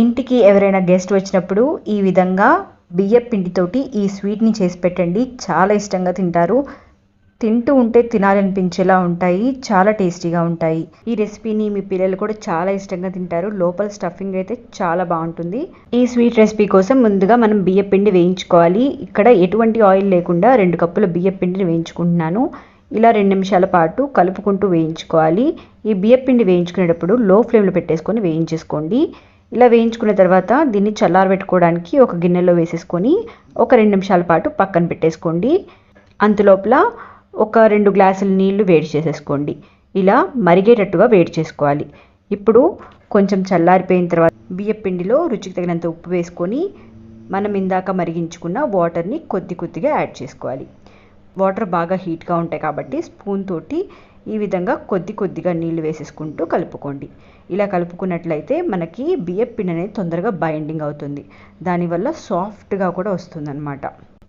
ఇంటికి ఎవరైనా గెస్ట్ వచ్చినప్పుడు ఈ విధంగా బియ్య పిండితోటి ఈ స్వీట్ని చేసి పెట్టండి. చాలా ఇష్టంగా తింటారు. తింటూ ఉంటే తినాలనిపించేలా ఉంటాయి. చాలా టేస్టీగా ఉంటాయి. ఈ రెసిపీని మీ పిల్లలు కూడా చాలా ఇష్టంగా తింటారు. లోపల స్టఫింగ్ అయితే చాలా బాగుంటుంది. ఈ స్వీట్ రెసిపీ కోసం ముందుగా మనం బియ్య పిండి వేయించుకోవాలి. ఇక్కడ ఎటువంటి ఆయిల్ లేకుండా రెండు కప్పుల బియ్య పిండిని వేయించుకుంటున్నాను. ఇలా రెండు నిమిషాల పాటు కలుపుకుంటూ వేయించుకోవాలి. ఈ బియ్య పిండి వేయించుకునేటప్పుడు లో ఫ్లేమ్లో పెట్టేసుకొని వేయించేసుకోండి. ఇలా వేయించుకున్న తర్వాత దీన్ని చల్లారబెట్టుకోవడానికి ఒక గిన్నెలో వేసేసుకొని ఒక రెండు నిమిషాల పాటు పక్కన పెట్టేసుకోండి. అంతలోపల ఒక రెండు గ్లాసుల నీళ్ళు వేడి చేసేసుకోండి. ఇలా మరిగేటట్టుగా వేడి చేసుకోవాలి. ఇప్పుడు కొంచెం చల్లారిపోయిన తర్వాత బియ్యం పిండిలో రుచికి తగినంత ఉప్పు వేసుకొని మనం ఇందాక మరిగించుకున్న వాటర్ని కొద్ది కొద్దిగా యాడ్ చేసుకోవాలి. వాటర్ బాగా హీట్గా ఉంటాయి కాబట్టి స్పూన్ తోటి ఈ విధంగా కొద్ది కొద్దిగా నీళ్ళు వేసేసుకుంటూ కలుపుకోండి. ఇలా కలుపుకున్నట్లయితే మనకి బియ్యం పిండి అనేది తొందరగా బైండింగ్ అవుతుంది. దానివల్ల సాఫ్ట్గా కూడా వస్తుందన్నమాట.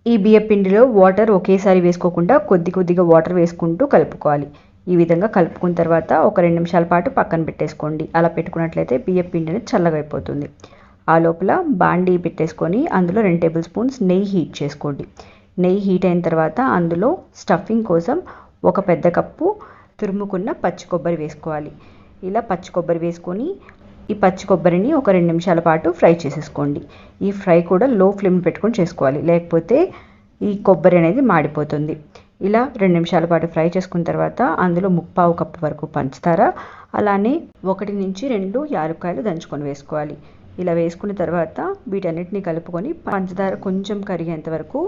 ఈ బియ్యం పిండిలో వాటర్ ఒకేసారి వేసుకోకుండా కొద్ది కొద్దిగా వాటర్ వేసుకుంటూ కలుపుకోవాలి. ఈ విధంగా కలుపుకున్న తర్వాత ఒక రెండు నిమిషాల పాటు పక్కన పెట్టేసుకోండి. అలా పెట్టుకున్నట్లయితే బియ్యం పిండి అనేది చల్లగా అయిపోతుంది. ఆ లోపల బాండీ పెట్టేసుకొని అందులో రెండు టేబుల్ స్పూన్స్ నెయ్యి హీట్ చేసుకోండి. నెయ్యి హీట్ అయిన తర్వాత అందులో స్టఫింగ్ కోసం ఒక పెద్ద కప్పు తురుముకున్న పచ్చి కొబ్బరి వేసుకోవాలి. ఇలా పచ్చి కొబ్బరి వేసుకొని ఈ పచ్చి కొబ్బరిని ఒక రెండు నిమిషాల పాటు ఫ్రై చేసేసుకోండి. ఈ ఫ్రై కూడా లో ఫ్లేమ్ పెట్టుకొని చేసుకోవాలి. లేకపోతే ఈ కొబ్బరి అనేది మాడిపోతుంది. ఇలా రెండు నిమిషాల పాటు ఫ్రై చేసుకున్న తర్వాత అందులో ముప్పావు కప్పు వరకు పంచదార అలానే ఒకటి నుంచి రెండు యాలక్కాయలు దంచుకొని వేసుకోవాలి. ఇలా వేసుకున్న తర్వాత వీటన్నిటిని కలుపుకొని పంచదార కొంచెం కరిగేంత వరకు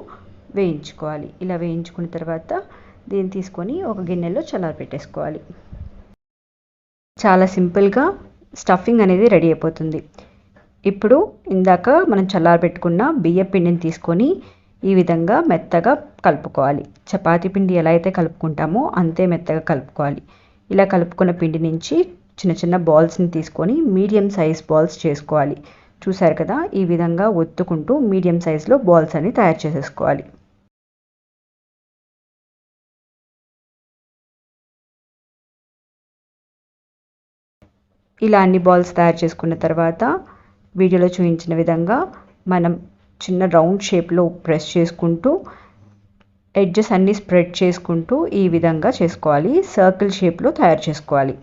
వేయించుకోవాలి. ఇలా వేయించుకున్న తర్వాత దీన్ని తీసుకొని ఒక గిన్నెలో చల్లారి పెట్టేసుకోవాలి. చాలా సింపుల్గా స్టఫింగ్ అనేది రెడీ అయిపోతుంది. ఇప్పుడు ఇందాక మనం చల్లారబెట్టుకున్న బియ్య పిండిని తీసుకొని ఈ విధంగా మెత్తగా కలుపుకోవాలి. చపాతి పిండి ఎలా అయితే కలుపుకుంటామో అంతే మెత్తగా కలుపుకోవాలి. ఇలా కలుపుకున్న పిండి నుంచి చిన్న చిన్న బాల్స్ని తీసుకొని మీడియం సైజ్ బాల్స్ చేసుకోవాలి. చూసారు కదా ఈ విధంగా ఒత్తుకుంటూ మీడియం సైజులో బాల్స్ అని తయారు చేసేసుకోవాలి. ఇలా అన్ని బాల్స్ తయారు చేసుకున్న తర్వాత వీడియోలో చూపించిన విధంగా మనం చిన్న రౌండ్ షేప్లో ప్రెస్ చేసుకుంటూ ఎడ్జెస్ అన్నీ స్ప్రెడ్ చేసుకుంటూ ఈ విధంగా చేసుకోవాలి. సర్కిల్ షేప్లో తయారు చేసుకోవాలి.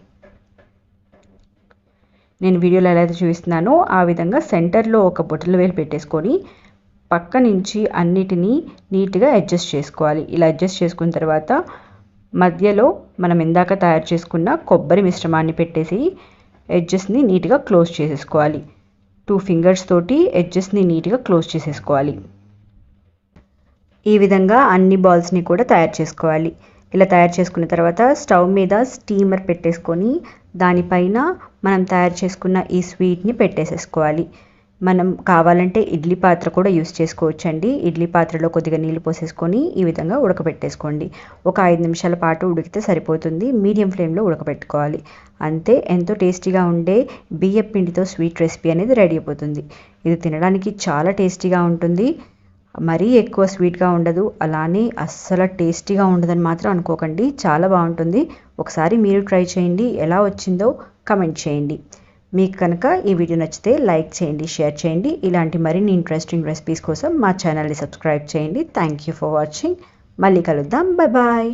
నేను వీడియోలో ఎలా అయితే చూపిస్తున్నానో ఆ విధంగా సెంటర్లో ఒక బొట్టల వేలు పెట్టేసుకొని పక్క నుంచి అన్నిటినీ నీట్గా అడ్జస్ట్ చేసుకోవాలి. ఇలా అడ్జస్ట్ చేసుకున్న తర్వాత మధ్యలో మనం ఇందాక తయారు చేసుకున్న కొబ్బరి మిశ్రమాన్ని పెట్టేసి ఎడ్జెస్ని నీట్గా క్లోజ్ చేసేసుకోవాలి. టూ ఫింగర్స్ తోటి ఎడ్జెస్ని నీట్గా క్లోజ్ చేసేసుకోవాలి. ఈ విధంగా అన్ని బాల్స్ని కూడా తయారు చేసుకోవాలి. ఇలా తయారు చేసుకున్న తర్వాత స్టవ్ మీద స్టీమర్ పెట్టేసుకొని దానిపైన మనం తయారు చేసుకున్న ఈ స్వీట్ని పెట్టేసేసుకోవాలి. మనం కావాలంటే ఇడ్లీ పాత్ర కూడా యూస్ చేసుకోవచ్చండి. ఇడ్లీ పాత్రలో కొద్దిగా నీళ్ళు పోసేసుకొని ఈ విధంగా ఉడకబెట్టేసుకోండి. ఒక ఐదు నిమిషాల పాటు ఉడికితే సరిపోతుంది. మీడియం ఫ్లేమ్లో ఉడకబెట్టుకోవాలి. అంతే ఎంతో టేస్టీగా ఉండే బియ్య పిండితో స్వీట్ రెసిపీ అనేది రెడీ అయిపోతుంది. ఇది తినడానికి చాలా టేస్టీగా ఉంటుంది. మరీ ఎక్కువ స్వీట్గా ఉండదు. అలానే అస్సలు టేస్టీగా ఉండదని మాత్రం అనుకోకండి. చాలా బాగుంటుంది. ఒకసారి మీరు ట్రై చేయండి. ఎలా వచ్చిందో కమెంట్ చేయండి. మీకు కనుక ఈ వీడియో నచ్చితే లైక్ చేయండి షేర్ చేయండి. ఇలాంటి మరిన్ని ఇంట్రెస్టింగ్ రెసిపీస్ కోసం మా ఛానల్ని సబ్స్క్రైబ్ చేయండి. థ్యాంక్ యూ ఫర్ వాచింగ్ మళ్ళీ కలుద్దాం. Bye bye